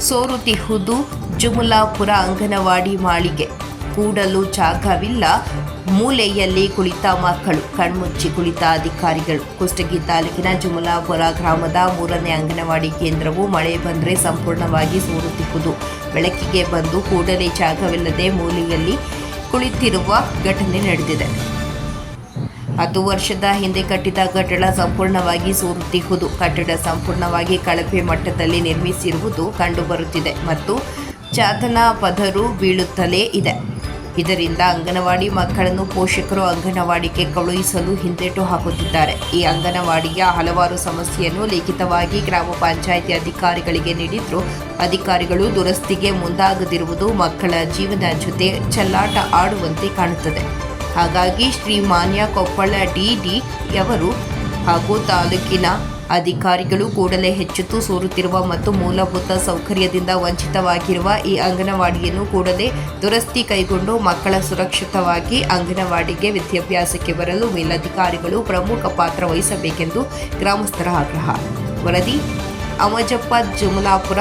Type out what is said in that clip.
ಸೋರುತಿಹುದು ಜುಮುಲಾಪುರ ಅಂಗನವಾಡಿ ಮಾಳಿಗೆ. ಕೂಡಲು ಜಾಗವಿಲ್ಲ. ಮೂಲೆಯಲ್ಲಿ ಕುಳಿತ ಮಕ್ಕಳು, ಕಣ್ಮುಚ್ಚಿ ಕುಳಿತ ಅಧಿಕಾರಿಗಳು. ಕುಷ್ಟಗಿ ತಾಲೂಕಿನ ಜುಮುಲಾಪುರ ಗ್ರಾಮದ ಮೂರನೇ ಅಂಗನವಾಡಿ ಕೇಂದ್ರವು ಮಳೆ ಬಂದರೆ ಸಂಪೂರ್ಣವಾಗಿ ಸೋರುತ್ತಿಹುದು ಬೆಳಕಿಗೆ ಬಂದು ಕೂಡಲೇ ಜಾಗವಿಲ್ಲದೆ ಮೂಲೆಯಲ್ಲಿ ಕುಳಿತಿರುವ ಘಟನೆ ನಡೆದಿದೆ. ಹತ್ತು ವರ್ಷದ ಹಿಂದೆ ಕಟ್ಟಿದ ಕಟ್ಟಡ ಸಂಪೂರ್ಣವಾಗಿ ಸೋರುತ್ತಿಹುದು ಕಟ್ಟಡ ಸಂಪೂರ್ಣವಾಗಿ ಕಳಪೆ ಮಟ್ಟದಲ್ಲಿ ನಿರ್ಮಿಸಿರುವುದು ಕಂಡುಬರುತ್ತಿದೆ ಮತ್ತು ಚಾತನ ಪದರು ಬೀಳುತ್ತಲೇ ಇದೆ. ಇದರಿಂದ ಅಂಗನವಾಡಿ ಮಕ್ಕಳನ್ನು ಪೋಷಕರು ಅಂಗನವಾಡಿಗೆ ಕಳುಹಿಸಲು ಹಿಂದೇಟು ಹಾಕುತ್ತಿದ್ದಾರೆ. ಈ ಅಂಗನವಾಡಿಯ ಹಲವಾರು ಸಮಸ್ಯೆಯನ್ನು ಲಿಖಿತವಾಗಿ ಗ್ರಾಮ ಪಂಚಾಯಿತಿ ಅಧಿಕಾರಿಗಳಿಗೆ ನೀಡಿದ್ರು. ಅಧಿಕಾರಿಗಳು ದುರಸ್ತಿಗೆ ಮುಂದಾಗದಿರುವುದು ಮಕ್ಕಳ ಜೀವನ ಜೊತೆ ಚಲ್ಲಾಟ ಆಡುವಂತೆ ಕಾಣುತ್ತದೆ. ಹಾಗಾಗಿ ಶ್ರೀ ಮಾನ್ಯ ಕೊಪ್ಪಳ ಡಿಡಿಯವರು ಹಾಗೂ ತಾಲೂಕಿನ ಅಧಿಕಾರಿಗಳು ಕೂಡಲೇ ಹೆಚ್ಚುತ್ತು ಸೋರುತ್ತಿರುವ ಮತ್ತು ಮೂಲಭೂತ ಸೌಕರ್ಯದಿಂದ ವಂಚಿತವಾಗಿರುವ ಈ ಅಂಗನವಾಡಿಯನ್ನು ಕೂಡಲೇ ದುರಸ್ತಿ ಕೈಗೊಂಡು ಮಕ್ಕಳ ಸುರಕ್ಷಿತವಾಗಿ ಅಂಗನವಾಡಿಗೆ ವಿದ್ಯಾಭ್ಯಾಸಕ್ಕೆ ಬರಲು ಮೇಲಧಿಕಾರಿಗಳು ಪ್ರಮುಖ ಪಾತ್ರ ವಹಿಸಬೇಕೆಂದು ಗ್ರಾಮಸ್ಥರ ಆಗ್ರಹ. ವರದಿ, ಅಮಜಪ್ಪ ಜುಮಲಾಪುರ